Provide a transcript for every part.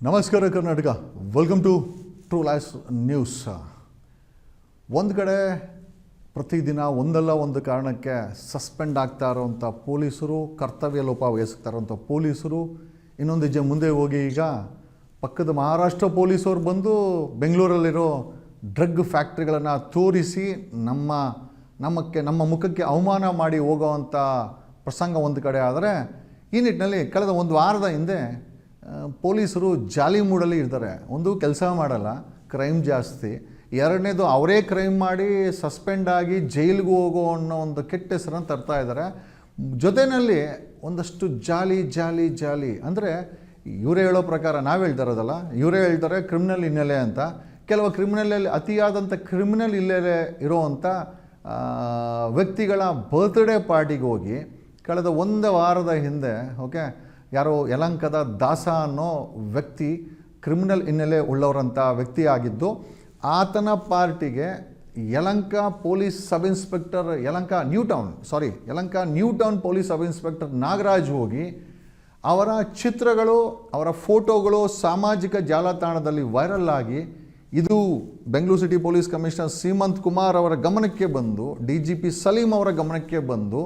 ನಮಸ್ಕಾರ Karnataka. Welcome to True Life News ಒಂದು ಕಡೆ ಪ್ರತಿದಿನ ಒಂದಲ್ಲ ಒಂದು ಕಾರಣಕ್ಕೆ ಸಸ್ಪೆಂಡ್ ಆಗ್ತಾ ಇರೋವಂಥ ಪೊಲೀಸರು, ಕರ್ತವ್ಯ ಲೋಪ ವಹಿಸ್ತಾ ಇರೋವಂಥ ಪೊಲೀಸರು. ಇನ್ನೊಂದು ಹೆಜ್ಜೆ ಮುಂದೆ ಹೋಗಿ ಈಗ ಪಕ್ಕದ ಮಹಾರಾಷ್ಟ್ರ ಪೊಲೀಸರು ಬಂದು ಬೆಂಗಳೂರಲ್ಲಿರೋ ಡ್ರಗ್ ಫ್ಯಾಕ್ಟ್ರಿಗಳನ್ನು ತೋರಿಸಿ ನಮ್ಮ ನಮ್ಮಕ್ಕೆ, ನಮ್ಮ ಮುಖಕ್ಕೆ ಅವಮಾನ ಮಾಡಿ ಹೋಗೋವಂಥ ಪ್ರಸಂಗ ಒಂದು ಕಡೆ ಆದರೆ ಈ ನಿಟ್ಟಿನಲ್ಲಿ ಕಳೆದ ಒಂದು ವಾರದ ಹಿಂದೆ ಪೊಲೀಸರು ಜಾಲಿ ಮೂಡಲ್ಲಿ ಇರ್ತಾರೆ. ಒಂದು ಕೆಲಸ ಮಾಡಲ್ಲ, ಕ್ರೈಮ್ ಜಾಸ್ತಿ. ಎರಡನೇದು ಅವರೇ ಕ್ರೈಮ್ ಮಾಡಿ ಸಸ್ಪೆಂಡ್ ಆಗಿ ಜೈಲಿಗೆ ಹೋಗೋ ಅನ್ನೋ ಒಂದು ಕೆಟ್ಟ ಹೆಸರನ್ನು ತರ್ತಾ ಇದ್ದಾರೆ. ಜೊತೆಯಲ್ಲಿ ಒಂದಷ್ಟು ಜಾಲಿ ಜಾಲಿ ಜಾಲಿ. ಅಂದರೆ ಇವರೇ ಹೇಳೋ ಪ್ರಕಾರ ನಾವು ಹೇಳ್ತಾ ಇರೋದಲ್ಲ, ಇವರೇ ಹೇಳ್ತಾರೆ ಕ್ರಿಮಿನಲ್ ಹಿನ್ನೆಲೆ ಅಂತ. ಕೆಲವು ಕ್ರಿಮಿನಲಲ್ಲಿ ಅತಿಯಾದಂಥ ಕ್ರಿಮಿನಲ್ ಹಿನ್ನೆಲೆ ಇರೋವಂಥ ವ್ಯಕ್ತಿಗಳ ಬರ್ತ್ಡೇ ಪಾರ್ಟಿಗೆ ಹೋಗಿ, ಕಳೆದ ಒಂದು ವಾರದ ಹಿಂದೆ ಓಕೆ ಯಾರೋ ಯಲಂಕದ ದಾಸ ಅನ್ನೋ ವ್ಯಕ್ತಿ ಕ್ರಿಮಿನಲ್ ಹಿನ್ನೆಲೆ ಉಳ್ಳವರಂಥ ವ್ಯಕ್ತಿ ಆಗಿದ್ದು ಆತನ ಪಾರ್ಟಿಗೆ Yelahanka police sub inspector Yelahanka new town sorry, Yelahanka new town police sub inspector Nagaraj ಹೋಗಿ ಅವರ ಚಿತ್ರಗಳು, ಅವರ ಫೋಟೋಗಳು ಸಾಮಾಜಿಕ ಜಾಲತಾಣದಲ್ಲಿ ವೈರಲ್ ಆಗಿ ಇದು Bengaluru city police commissioner Seemant Kumar ಅವರ ಗಮನಕ್ಕೆ ಬಂದು, ಡಿ ಜಿ ಪಿ ಸಲೀಂ ಅವರ ಗಮನಕ್ಕೆ ಬಂದು,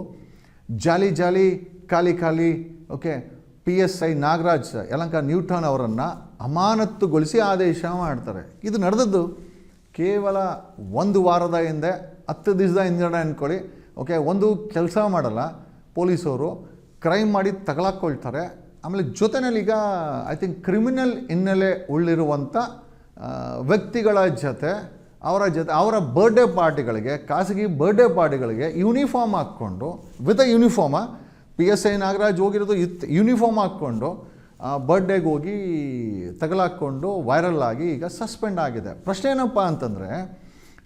ಜಾಲಿ ಜಾಲಿ, ಖಾಲಿ ಖಾಲಿ, okay P S I Nagaraj Yelahanka new town ಅವರನ್ನು ಅಮಾನತ್ತುಗೊಳಿಸಿ ಆದೇಶ ಮಾಡ್ತಾರೆ. ಇದು ನಡೆದದ್ದು ಕೇವಲ ಒಂದು ವಾರದ ಹಿಂದೆ, ಹತ್ತು ದಿವಸದ ಹಿಂದಿನ ಅಂದ್ಕೊಳ್ಳಿ. ಓಕೆ ಒಂದು ಕೆಲಸ ಮಾಡಲ್ಲ, ಪೊಲೀಸವರು ಕ್ರೈಮ್ ಮಾಡಿ ತಗಲಾಕ್ಕೊಳ್ತಾರೆ. ಆಮೇಲೆ ಜೊತೆಯಲ್ಲಿ ಈಗ ಐ ಥಿಂಕ್ ಕ್ರಿಮಿನಲ್ ಹಿನ್ನೆಲೆ ಉಳ್ಳಿರುವಂಥ ವ್ಯಕ್ತಿಗಳ ಜೊತೆ, ಅವರ ಜೊತೆ, ಅವರ ಬರ್ಡೇ ಪಾರ್ಟಿಗಳಿಗೆ ಖಾಸಗಿ ಬರ್ಡೇ ಪಾರ್ಟಿಗಳಿಗೆ ಯೂನಿಫಾರ್ಮ್ ಹಾಕ್ಕೊಂಡು with uniform P S I Nagaraj ಹೋಗಿರೋದು ಇತ್ ಯೂನಿಫಾರ್ಮ್ ಹಾಕ್ಕೊಂಡು ಬರ್ಡೇಗೆ ಹೋಗಿ ತಗಲಾಕ್ಕೊಂಡು ವೈರಲ್ ಆಗಿ ಈಗ ಸಸ್ಪೆಂಡ್ ಆಗಿದೆ. ಪ್ರಶ್ನೆ ಏನಪ್ಪ ಅಂತಂದರೆ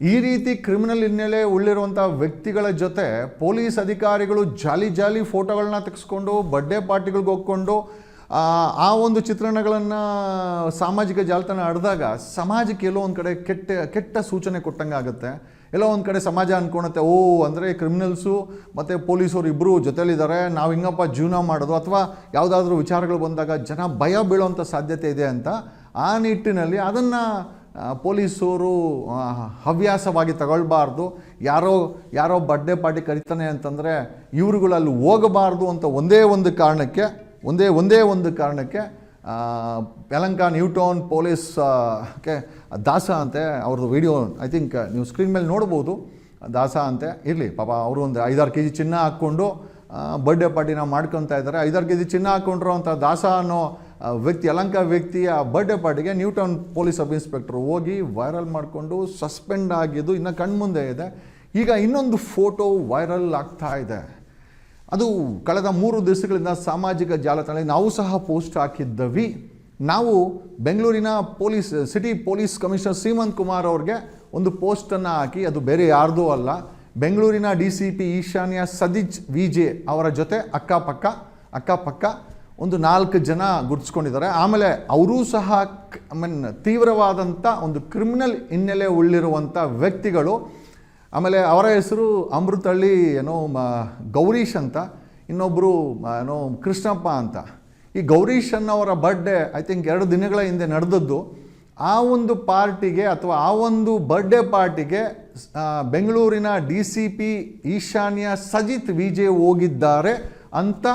ಈ ರೀತಿ ಕ್ರಿಮಿನಲ್ ಹಿನ್ನೆಲೆ ಉಳ್ಳಿರುವಂಥ ವ್ಯಕ್ತಿಗಳ ಜೊತೆ ಪೊಲೀಸ್ ಅಧಿಕಾರಿಗಳು ಜಾಲಿ ಜಾಲಿ ಫೋಟೋಗಳನ್ನ ತೆಗೆಸ್ಕೊಂಡು ಬರ್ಡೇ ಪಾರ್ಟಿಗಳಿಗೆ ಹೋಗ್ಕೊಂಡು ಆ, ಆ ಒಂದು ಚಿತ್ರಣಗಳನ್ನು ಸಾಮಾಜಿಕ ಜಾಲತಾಣ ಹಡ್ದಾಗ ಸಮಾಜಕ್ಕೆ ಎಲ್ಲೋ ಒಂದು ಕಡೆ ಕೆಟ್ಟ ಕೆಟ್ಟ ಸೂಚನೆ ಕೊಟ್ಟಂಗೆ ಆಗುತ್ತೆ ಎಲ್ಲೋ ಒಂದು ಕಡೆ ಸಮಾಜ ಅಂದ್ಕೊಳುತ್ತೆ ಓ, ಅಂದರೆ ಕ್ರಿಮಿನಲ್ಸು ಮತ್ತು ಪೊಲೀಸರು ಇಬ್ಬರು ಜೊತೆಲಿದ್ದಾರೆ ನಾವು ಹಿಂಗಪ್ಪ ಜೀವನ ಮಾಡೋದು, ಅಥವಾ ಯಾವುದಾದ್ರೂ ವಿಚಾರಗಳು ಬಂದಾಗ ಜನ ಭಯ ಬೀಳೋವಂಥ ಸಾಧ್ಯತೆ ಇದೆ ಅಂತ ಆ ನಿಟ್ಟಿನಲ್ಲಿ ಅದನ್ನು ಪೊಲೀಸರು ಹವ್ಯಾಸವಾಗಿ ತಗೊಳ್ಬಾರ್ದು. ಯಾರೋ ಯಾರೋ ಬರ್ಡೇ ಪಾರ್ಟಿ ಕರಿತಾನೆ ಅಂತಂದರೆ ಇವ್ರುಗಳಲ್ಲಿ ಹೋಗಬಾರ್ದು ಅಂತ ಒಂದೇ ಒಂದು ಕಾರಣಕ್ಕೆ, ಒಂದೇ ಒಂದೇ ಒಂದು ಕಾರಣಕ್ಕೆ Yelahanka new town police K, Dasa ಅಂತೆ, ಅವ್ರದ್ದು ವಿಡಿಯೋ ಐ ಥಿಂಕ್ ನೀವು ಸ್ಕ್ರೀನ್ ಮೇಲೆ ನೋಡ್ಬೋದು. ದಾಸ ಅಂತೆ, ಇರಲಿ, ಪಾಪ ಅವರು ಒಂದು ಐದಾರು ಕೆ ಜಿ ಚಿನ್ನ ಹಾಕ್ಕೊಂಡು ಬರ್ಡೇ ಪಾರ್ಟಿನ ಮಾಡ್ಕೊತಾ ಇದ್ದಾರೆ. ಐದಾರು ಕೆ ಜಿ ಚಿನ್ನ ಹಾಕ್ಕೊಂಡಿರೋ ಅಂಥ ದಾಸ ಅನ್ನೋ ವ್ಯಕ್ತಿ, ಯಲಂಕ ವ್ಯಕ್ತಿಯ ಬರ್ಡೇ ಪಾರ್ಟಿಗೆ new town police sub inspector ಹೋಗಿ ವೈರಲ್ ಮಾಡಿಕೊಂಡು ಸಸ್ಪೆಂಡ್ ಆಗಿದ್ದು ಇನ್ನು ಕಣ್ಮುಂದೆ ಇದೆ. ಈಗ ಇನ್ನೊಂದು ಫೋಟೋ ವೈರಲ್ ಆಗ್ತಾ ಇದೆ. ಅದು ಕಳೆದ ಮೂರು ದಿವಸಗಳಿಂದ ಸಾಮಾಜಿಕ ಜಾಲತಾಣದಲ್ಲಿ ನಾವು ಸಹ ಪೋಸ್ಟ್ ಹಾಕಿದ್ದವಿ. ನಾವು ಬೆಂಗಳೂರಿನ police, city police commissioner Seemant Kumar ಅವ್ರಿಗೆ ಒಂದು ಪೋಸ್ಟನ್ನು ಹಾಕಿ, ಅದು ಬೇರೆ ಯಾರ್ದೂ ಅಲ್ಲ, ಬೆಂಗಳೂರಿನ ಡಿ ಸಿ ಪಿ ಈಶಾನ್ಯ ಸದಿಜ್ ವಿ ಜೆ ಅವರ ಜೊತೆ ಅಕ್ಕಪಕ್ಕ ಅಕ್ಕಪಕ್ಕ ಒಂದು ನಾಲ್ಕು ಜನ ಗುರುತಿಸ್ಕೊಂಡಿದ್ದಾರೆ. ಆಮೇಲೆ ಅವರೂ ಸಹ ಐ ಮೀನ್ ತೀವ್ರವಾದಂಥ ಒಂದು ಕ್ರಿಮಿನಲ್ ಹಿನ್ನೆಲೆ ಉಳ್ಳಿರುವಂಥ ವ್ಯಕ್ತಿಗಳು ಆಮೇಲೆ ಅವರ ಹೆಸರು ಅಮೃತಹಳ್ಳಿ ಏನೋ ಗೌರೀಶ್ ಅಂತ ಇನ್ನೊಬ್ಬರು ಏನೋ ಕೃಷ್ಣಪ್ಪ ಅಂತ. ಈ ಗೌರೀಶ್ ಅನ್ನೋರ ಬರ್ಡೇ ಐ ಥಿಂಕ್ ಎರಡು ದಿನಗಳ ಹಿಂದೆ ನಡೆದದ್ದು. ಆ ಒಂದು ಪಾರ್ಟಿಗೆ ಅಥವಾ ಆ ಒಂದು ಬರ್ಡೇ ಪಾರ್ಟಿಗೆ ಬೆಂಗಳೂರಿನ ಡಿ ಸಿ ಪಿ ಈಶಾನ್ಯ ಸಜಿತ್ ವಿಜಯ್ ಹೋಗಿದ್ದಾರೆ ಅಂತ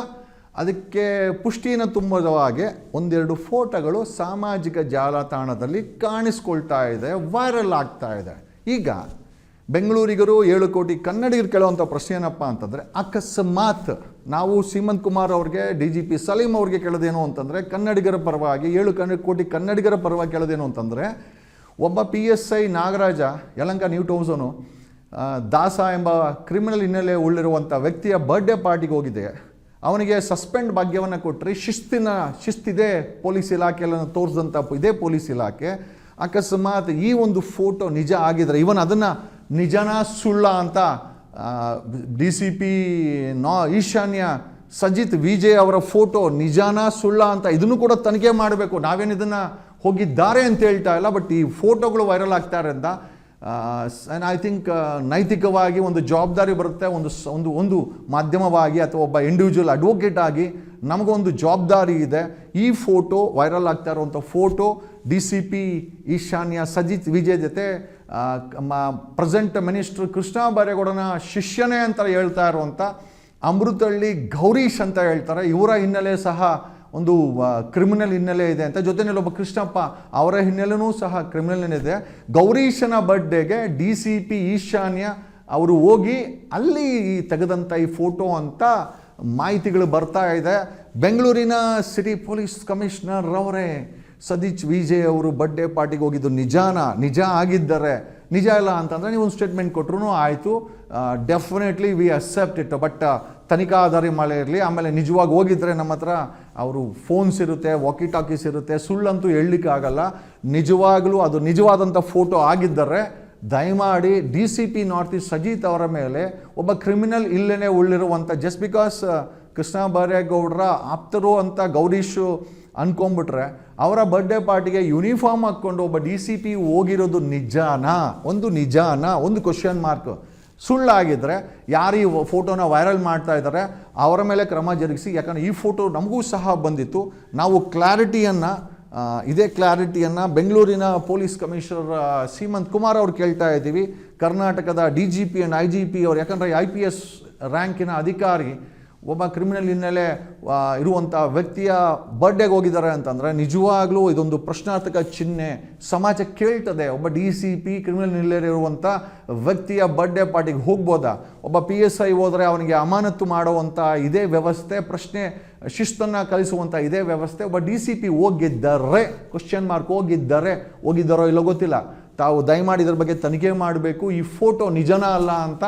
ಅದಕ್ಕೆ ಪುಷ್ಟಿನ ತುಂಬದ ಹಾಗೆ ಒಂದೆರಡು ಫೋಟೋಗಳು ಸಾಮಾಜಿಕ ಜಾಲತಾಣದಲ್ಲಿ ಕಾಣಿಸ್ಕೊಳ್ತಾ ಇದೆ ವೈರಲ್ ಆಗ್ತಾ ಇದೆ. ಈಗ ಬೆಂಗಳೂರಿಗರು ಏಳು ಕೋಟಿ ಕನ್ನಡಿಗರು ಕೇಳುವಂಥ ಪ್ರಶ್ನೆ ಏನಪ್ಪ ಅಂತಂದರೆ, ಅಕಸ್ಮಾತ್ ನಾವು ಸೀಮಂತ್ ಕುಮಾರ್ ಅವ್ರಿಗೆ, ಡಿ ಜಿ ಪಿ ಸಲೀಂ ಅವ್ರಿಗೆ ಕೇಳೋದೇನು ಅಂತಂದರೆ, ಕನ್ನಡಿಗರ ಪರವಾಗಿ, ಏಳು ಕನ್ನಡ ಕೋಟಿ ಕನ್ನಡಿಗರ ಪರವಾಗಿ ಕೇಳೋದೇನು ಅಂತಂದರೆ, ಒಬ್ಬ P S I Nagaraja, Yelahanka new ಟೌಸನು Dasa ಎಂಬ ಕ್ರಿಮಿನಲ್ ಹಿನ್ನೆಲೆ ಉಳ್ಳಿರುವಂಥ ವ್ಯಕ್ತಿಯ ಬರ್ಡೇ ಪಾರ್ಟಿಗೆ ಹೋಗಿದೆ. ಅವನಿಗೆ ಸಸ್ಪೆಂಡ್ ಭಾಗ್ಯವನ್ನು ಕೊಟ್ಟರೆ ಶಿಸ್ತಿನ, ಶಿಸ್ತಿದೆ ಪೊಲೀಸ್ ಇಲಾಖೆಯನ್ನು ತೋರಿಸಿದಂಥ ಇದೇ ಪೊಲೀಸ್ ಇಲಾಖೆ. ಅಕಸ್ಮಾತ್ ಈ ಒಂದು ಫೋಟೋ ನಿಜ ಆಗಿದ್ರೆ, ಇವನ್ ಅದನ್ನು ನಿಜನಾ ಸುಳ್ಳ ಅಂತ ಡಿ ಸಿ ಪಿ ನಾ ಈಶಾನ್ಯ ಸಜಿತ್ ವಿಜಯ್ ಅವರ ಫೋಟೋ ನಿಜಾನ ಸುಳ್ಳ ಅಂತ, ಇದನ್ನು ಕೂಡ ತನಿಖೆ ಮಾಡಬೇಕು. ನಾವೇನು ಇದನ್ನು ಹೋಗಿದ್ದಾರೆ ಅಂತ ಹೇಳ್ತಾ ಇಲ್ಲ, ಬಟ್ ಈ ಫೋಟೋಗಳು ವೈರಲ್ ಆಗ್ತಾರೆ ಅಂತ ಐ ಥಿಂಕ್ ನೈತಿಕವಾಗಿ ಒಂದು ಜವಾಬ್ದಾರಿ ಬರುತ್ತೆ, ಒಂದು ಒಂದು ಒಂದು ಮಾಧ್ಯಮವಾಗಿ ಅಥವಾ ಒಬ್ಬ ಇಂಡಿವಿಜುವಲ್ ಅಡ್ವೊಕೇಟ್ ಆಗಿ ನಮಗೊಂದು ಜವಾಬ್ದಾರಿ ಇದೆ. ಈ ಫೋಟೋ ವೈರಲ್ ಆಗ್ತಾ ಇರುವಂಥ ಫೋಟೋ ಡಿ ಸಿ ಪಿ ಈಶಾನ್ಯ ಸಜಿತ್ ವಿಜಯ್ ಜೊತೆ ಪ್ರೆಸೆಂಟ್ ಮಿನಿಸ್ಟ್ರ್ ಕೃಷ್ಣ ಬೈರೇಗೌಡನ ಶಿಷ್ಯನೇ ಅಂತ ಹೇಳ್ತಾ ಇರುವಂಥ ಅಮೃತಹಳ್ಳಿ ಗೌರೀಶ್ ಅಂತ ಹೇಳ್ತಾರೆ. ಇವರ ಹಿನ್ನೆಲೆ ಸಹ ಒಂದು ಕ್ರಿಮಿನಲ್ ಹಿನ್ನೆಲೆ ಇದೆ ಅಂತ. ಜೊತೆಯಲ್ಲಿ ಒಬ್ಬ ಕೃಷ್ಣಪ್ಪ ಅವರ ಹಿನ್ನೆಲೆನೂ ಸಹ ಕ್ರಿಮಿನಲ್ ಇದೆ. ಗೌರೀಶನ ಬರ್ಡೇಗೆ ಡಿ ಸಿ ಪಿ ಈಶಾನ್ಯ ಅವರು ಹೋಗಿ ಅಲ್ಲಿ ತೆಗೆದಂಥ ಈ ಫೋಟೋ ಅಂತ ಮಾಹಿತಿಗಳು ಬರ್ತಾ ಇದೆ. ಬೆಂಗಳೂರಿನ ಸಿಟಿ ಪೊಲೀಸ್ ಕಮಿಷನರ್ ಅವರೇ ಸದೀಚ್ ವಿಜಯ್ ಅವರು ಬರ್ಡೇ ಪಾರ್ಟಿಗೆ ಹೋಗಿದ್ದು ನಿಜಾನ, ನಿಜ ಆಗಿದ್ದಾರೆ, ನಿಜ ಇಲ್ಲ ಅಂತಂದರೆ ನೀವು ಒಂದು ಸ್ಟೇಟ್ಮೆಂಟ್ ಕೊಟ್ಟರು ಆಯಿತು. Definitely we accept it but ತನಿಖಾಧಾರಿ ಮಳೆ ಇರಲಿ, ಆಮೇಲೆ ನಿಜವಾಗಿ ಹೋಗಿದ್ರೆ ನಮ್ಮ ಹತ್ರ ಅವರು ಫೋನ್ಸ್ ಇರುತ್ತೆ ವಾಕಿ ಟಾಕೀಸ್ ಇರುತ್ತೆ, ಸುಳ್ಳಂತೂ ಹೇಳಲಿಕ್ಕೆ ಆಗಲ್ಲ. ನಿಜವಾಗಲೂ ಅದು ನಿಜವಾದಂಥ ಫೋಟೋ ಆಗಿದ್ದರೆ ದಯಮಾಡಿ D C P north east Sajith ಅವರ ಮೇಲೆ ಒಬ್ಬ ಕ್ರಿಮಿನಲ್ ಇಲ್ಲೇ ಉಳ್ಳಿರುವಂಥ ಜಸ್ಟ್ ಬಿಕಾಸ್ ಕೃಷ್ಣ ಬೈರೇಗೌಡರ ಆಪ್ತರು ಅಂತ ಗೌರೀಶು ಅಂದ್ಕೊಂಬಿಟ್ರೆ ಅವರ ಬರ್ಡೇ ಪಾರ್ಟಿಗೆ ಯೂನಿಫಾರ್ಮ್ ಹಾಕ್ಕೊಂಡು ಒಬ್ಬ ಡಿ ಸಿ ಪಿ ಹೋಗಿರೋದು ನಿಜಾನ? ಒಂದು ನಿಜಾನಾ? ಒಂದು ಕ್ವಶನ್ ಮಾರ್ಕ್ ಸುಳ್ಳಾಗಿದ್ದರೆ ಯಾರು ಈ ಫೋಟೋನ ವೈರಲ್ ಮಾಡ್ತಾ ಇದ್ದಾರೆ, ಅವರ ಮೇಲೆ ಕ್ರಮ ಜರುಗಿಸಿ, ಯಾಕಂದರೆ ಈ ಫೋಟೋ ನಮಗೂ ಸಹ ಬಂದಿತ್ತು. ನಾವು ಕ್ಲಾರಿಟಿಯನ್ನು ಇದೇ ಕ್ಲಾರಿಟಿಯನ್ನು ಬೆಂಗಳೂರಿನ ಪೊಲೀಸ್ ಕಮಿಷನರ್ ಸೀಮಂತ್ ಕುಮಾರ್ ಅವರು ಕೇಳ್ತಾ ಇದ್ದೀವಿ. ಕರ್ನಾಟಕದ D G P and I G P ಅವರು, ಯಾಕಂದರೆ ಐ ಪಿ ಎಸ್ ರ್ಯಾಂಕಿನ ಅಧಿಕಾರಿ ಒಬ್ಬ ಕ್ರಿಮಿನಲ್ ಹಿನ್ನೆಲೆ ಇರುವಂಥ ವ್ಯಕ್ತಿಯ ಬರ್ಡೇಗೆ ಹೋಗಿದ್ದಾರೆ ಅಂತಂದರೆ ನಿಜವಾಗ್ಲೂ ಇದೊಂದು ಪ್ರಶ್ನಾರ್ಥಕ ಚಿಹ್ನೆ ಸಮಾಜ ಕೇಳ್ತದೆ. ಒಬ್ಬ ಡಿ ಸಿ ಪಿ ಕ್ರಿಮಿನಲ್ ಹಿನ್ನೆಲೆ ಇರುವಂಥ ವ್ಯಕ್ತಿಯ ಬರ್ಡೇ ಪಾರ್ಟಿಗೆ ಹೋಗ್ಬೋದಾ? ಒಬ್ಬ ಪಿ ಎಸ್ ಐ ಹೋದರೆ ಅವನಿಗೆ ಅಮಾನತು ಮಾಡುವಂಥ ಇದೇ ವ್ಯವಸ್ಥೆ, ಪ್ರಶ್ನೆ, ಶಿಸ್ತನ್ನು ಕಲಿಸುವಂಥ ಇದೇ ವ್ಯವಸ್ಥೆ. ಒಬ್ಬ ಡಿ ಸಿ ಪಿ ಹೋಗಿದ್ದಾರೆ ಕ್ವಶನ್ ಮಾರ್ಕ್ ಹೋಗಿದ್ದಾರೆ ಹೋಗಿದ್ದಾರೋ ಇಲ್ಲೋ ಗೊತ್ತಿಲ್ಲ. ತಾವು ದಯಮಾಡಿ ಇದ್ರ ಬಗ್ಗೆ ತನಿಖೆ ಮಾಡಬೇಕು. ಈ ಫೋಟೋ ನಿಜನ ಅಲ್ಲ ಅಂತ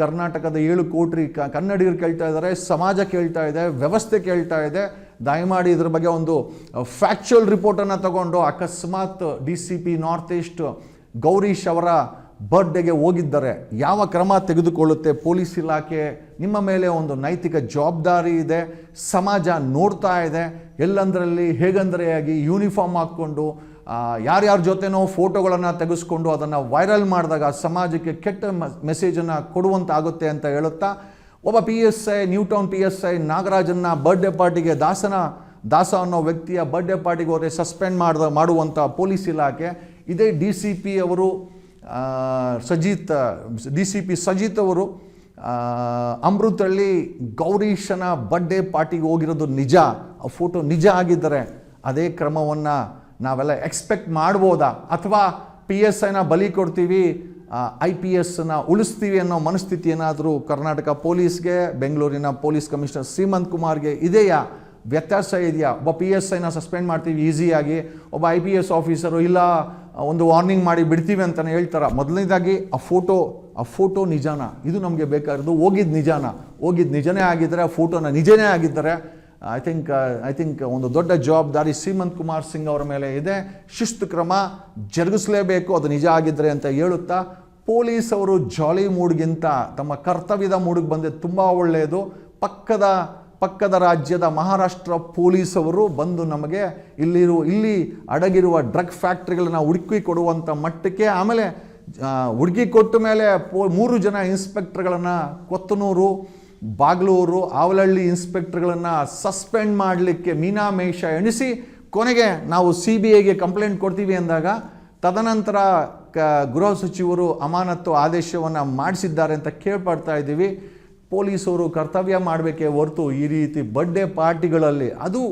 ಕರ್ನಾಟಕದ ಏಳು ಕೋಟಿ ಕ ಕನ್ನಡಿಗರು ಕೇಳ್ತಾ ಇದ್ದಾರೆ, ಸಮಾಜ ಕೇಳ್ತಾ ಇದೆ, ವ್ಯವಸ್ಥೆ ಕೇಳ್ತಾ ಇದೆ. ದಯಮಾಡಿ ಇದ್ರ ಬಗ್ಗೆ ಒಂದು ಫ್ಯಾಕ್ಚುಯಲ್ ರಿಪೋರ್ಟನ್ನು ತಗೊಂಡು ಅಕಸ್ಮಾತ್ D C P north east Gowrish ಅವರ ಬರ್ಡೇಗೆ ಹೋಗಿದ್ದಾರೆ ಯಾವ ಕ್ರಮ ತೆಗೆದುಕೊಳ್ಳುತ್ತೆ? ಪೊಲೀಸ್ ಇಲಾಖೆ ನಿಮ್ಮ ಮೇಲೆ ಒಂದು ನೈತಿಕ ಜವಾಬ್ದಾರಿ ಇದೆ, ಸಮಾಜ ನೋಡ್ತಾ ಇದೆ. ಎಲ್ಲಂದರಲ್ಲಿ ಹೇಗಂದ್ರೆಯಾಗಿ ಯೂನಿಫಾರ್ಮ್ ಹಾಕ್ಕೊಂಡು ಯಾರ್ಯಾರ ಜೊತೆನೋ ಫೋಟೋಗಳನ್ನು ತೆಗೆಸ್ಕೊಂಡು ಅದನ್ನು ವೈರಲ್ ಮಾಡಿದಾಗ ಸಮಾಜಕ್ಕೆ ಕೆಟ್ಟ ಮೆಸೇಜನ್ನು ಕೊಡುವಂತಾಗುತ್ತೆ ಅಂತ ಹೇಳುತ್ತಾ, ಒಬ್ಬ P S I new town P S I ನಾಗರಾಜನ್ನ birthday ಪಾರ್ಟಿಗೆ ದಾಸನ, ದಾಸ ಅನ್ನೋ ವ್ಯಕ್ತಿಯ ಬರ್ಡೇ ಪಾರ್ಟಿಗೆ ಹೋದರೆ ಸಸ್ಪೆಂಡ್ ಮಾಡಿದ ಮಾಡುವಂಥ ಪೊಲೀಸ್ ಇಲಾಖೆ. ಇದೇ ಡಿ ಸಿ ಪಿ ಅವರು Sajith D C P Sajith ಅವರು ಅಮೃತಹಳ್ಳಿ ಗೌರೀಶನ ಬರ್ಡೇ ಪಾರ್ಟಿಗೆ ಹೋಗಿರೋದು ನಿಜ. ಆ ಫೋಟೋ ನಿಜ ಆಗಿದ್ದರೆ ಅದೇ ಕ್ರಮವನ್ನು ನಾವೆಲ್ಲ ಎಕ್ಸ್ಪೆಕ್ಟ್ ಮಾಡ್ಬೋದಾ? ಅಥವಾ ಪಿ ಎಸ್ ಐನ ಬಲಿ ಕೊಡ್ತೀವಿ ಐ ಪಿ ಎಸ್ನ ಉಳಿಸ್ತೀವಿ ಅನ್ನೋ ಮನಸ್ಥಿತಿ ಏನಾದರೂ ಕರ್ನಾಟಕ ಪೊಲೀಸ್ಗೆ, ಬೆಂಗಳೂರಿನ ಪೊಲೀಸ್ ಕಮಿಷನರ್ ಶ್ರೀಮಂತ್ ಕುಮಾರ್ಗೆ ಇದೆಯಾ? ವ್ಯತ್ಯಾಸ ಇದೆಯಾ? ಒಬ್ಬ ಪಿ ಎಸ್ ಐನ ಸಸ್ಪೆಂಡ್ ಮಾಡ್ತೀವಿ ಈಸಿಯಾಗಿ ಒಬ್ಬ ಐ ಪಿ ಎಸ್ ಆಫೀಸರು ಇಲ್ಲ, ಒಂದು ವಾರ್ನಿಂಗ್ ಮಾಡಿ ಬಿಡ್ತೀವಿ ಅಂತಲೇ ಹೇಳ್ತಾರೆ? ಮೊದಲನೇದಾಗಿ, ಆ ಫೋಟೋ ಆ ಫೋಟೋ ನಿಜಾನ? ಇದು ನಮಗೆ ಬೇಕಾಗಿರೋದು ಹೋಗಿದ್ದು ನಿಜಾನ? ಹೋಗಿದ್ದು ನಿಜನೇ ಆಗಿದ್ದರೆ ಆ ಫೋಟೋನ ನಿಜನೇ ಆಗಿದ್ದರೆ ಐ ಥಿಂಕ್ ಐ ಥಿಂಕ್ ಒಂದು ದೊಡ್ಡ ಜವಾಬ್ದಾರಿ ಸೀಮಂತ್ ಕುಮಾರ್ ಸಿಂಗ್ ಅವರ ಮೇಲೆ ಇದೆ. ಶಿಸ್ತು ಕ್ರಮ ಜರುಗಿಸಲೇಬೇಕು, ಅದು ನಿಜ ಆಗಿದ್ದರೆ ಅಂತ ಹೇಳುತ್ತಾ, ಪೊಲೀಸ್ ಅವರು ಜಾಲಿ ಮೂಡ್ಗಿಂತ ತಮ್ಮ ಕರ್ತವ್ಯದ ಮೂಡಿಗೆ ಬಂದಿದ್ದು ತುಂಬ ಒಳ್ಳೆಯದು. ಪಕ್ಕದ ಪಕ್ಕದ ರಾಜ್ಯದ ಮಹಾರಾಷ್ಟ್ರ ಪೊಲೀಸವರು ಬಂದು ನಮಗೆ ಇಲ್ಲಿರುವ ಇಲ್ಲಿ ಅಡಗಿರುವ ಡ್ರಗ್ ಫ್ಯಾಕ್ಟ್ರಿಗಳನ್ನ ಹುಡುಕಿ ಕೊಡುವಂಥ ಮಟ್ಟಕ್ಕೆ ಆಮೇಲೆ ಹುಡುಕಿ ಕೊಟ್ಟ ಮೇಲೆ ಪೋ, ಮೂರು ಜನ ಇನ್ಸ್ಪೆಕ್ಟ್ರ್ಗಳನ್ನು ಕೊತ್ತನೂರು ಬಾಗ್ಲೂರು ಆವಲಹಳ್ಳಿ ಇನ್ಸ್ಪೆಕ್ಟರ್ಗಳನ್ನು ಸಸ್ಪೆಂಡ್ ಮಾಡಲಿಕ್ಕೆ ಮೀನಾಮೇಷ ಎಣಿಸಿ ಕೊನೆಗೆ ನಾವು ಸಿ ಬಿ ಐಗೆ ಕಂಪ್ಲೇಂಟ್ ಕೊಡ್ತೀವಿ ಅಂದಾಗ ತದನಂತರ ಕ ಗೃಹ ಸಚಿವರು ಅಮಾನತ್ತು ಆದೇಶವನ್ನು ಮಾಡಿಸಿದ್ದಾರೆ ಅಂತ ಕೇಳ್ಪಡ್ತಾ ಇದ್ದೀವಿ. ಪೊಲೀಸರು ಕರ್ತವ್ಯ ಮಾಡಬೇಕೇ ಹೊರತು ಈ ರೀತಿ ಬರ್ಡೇ ಪಾರ್ಟಿಗಳಲ್ಲಿ ಅದು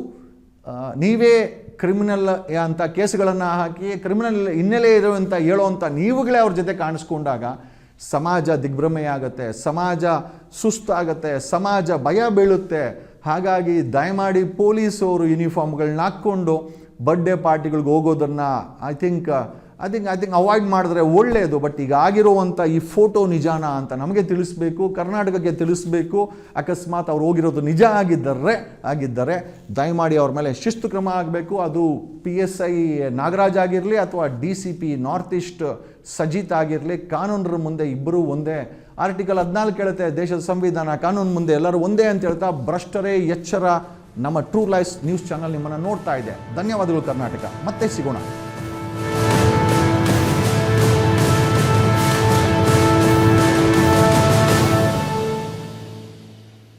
ನೀವೇ ಕ್ರಿಮಿನಲ್ ಅಂತ ಕೇಸ್ಗಳನ್ನು ಹಾಕಿ ಕ್ರಿಮಿನಲ್ ಹಿನ್ನೆಲೆ ಹೇಳೋ ಹೇಳೋವಂಥ ನೀವುಗಳೇ ಅವ್ರ ಜೊತೆ ಕಾಣಿಸ್ಕೊಂಡಾಗ ಸಮಾಜ ದಿಗ್ಭ್ರಮೆಯಾಗತ್ತೆ, ಸಮಾಜ ಸುಸ್ತಾಗತ್ತೆ, ಸಮಾಜ ಭಯ ಬೀಳುತ್ತೆ. ಹಾಗಾಗಿ ದಯಮಾಡಿ ಪೊಲೀಸವರು ಯೂನಿಫಾರ್ಮ್ಗಳನ್ನ ಹಾಕ್ಕೊಂಡು ಬರ್ಡೇ ಪಾರ್ಟಿಗಳಿಗೆ ಹೋಗೋದನ್ನು I think I think I think avoid ಮಾಡಿದ್ರೆ ಒಳ್ಳೆಯದು ಬಟ್ ಈಗ ಆಗಿರುವಂಥ ಈ ಫೋಟೋ ನಿಜಾನ ಅಂತ ನಮಗೆ ತಿಳಿಸ್ಬೇಕು, ಕರ್ನಾಟಕಕ್ಕೆ ತಿಳಿಸ್ಬೇಕು. ಅಕಸ್ಮಾತ್ ಅವ್ರು ಹೋಗಿರೋದು ನಿಜ ಆಗಿದ್ದರೆ ಆಗಿದ್ದರೆ ದಯಮಾಡಿ ಅವ್ರ ಮೇಲೆ ಶಿಸ್ತು ಕ್ರಮ ಆಗಬೇಕು. ಅದು ಪಿ ಎಸ್ ಐ ನಾಗರಾಜ್ ಆಗಿರಲಿ ಅಥವಾ D C P north east Sajith ಆಗಿರಲಿ, ಕಾನೂನರ ಮುಂದೆ ಇಬ್ಬರೂ ಒಂದೇ. ಆರ್ಟಿಕಲ್ ಹದಿನಾಲ್ಕು ಹೇಳುತ್ತೆ, ದೇಶದ ಸಂವಿಧಾನ, ಕಾನೂನು ಮುಂದೆ ಎಲ್ಲರೂ ಒಂದೇ ಅಂತ ಹೇಳ್ತಾ ಭ್ರಷ್ಟರೇ ಎಚ್ಚರ ನಮ್ಮ ಟ್ರೂ ಲೈಫ್ ನ್ಯೂಸ್ ಚಾನಲ್ ನಿಮ್ಮನ್ನು ನೋಡ್ತಾ ಇದೆ. ಧನ್ಯವಾದಗಳು ಕರ್ನಾಟಕ. ಮತ್ತೆ ಸಿಗೋಣ.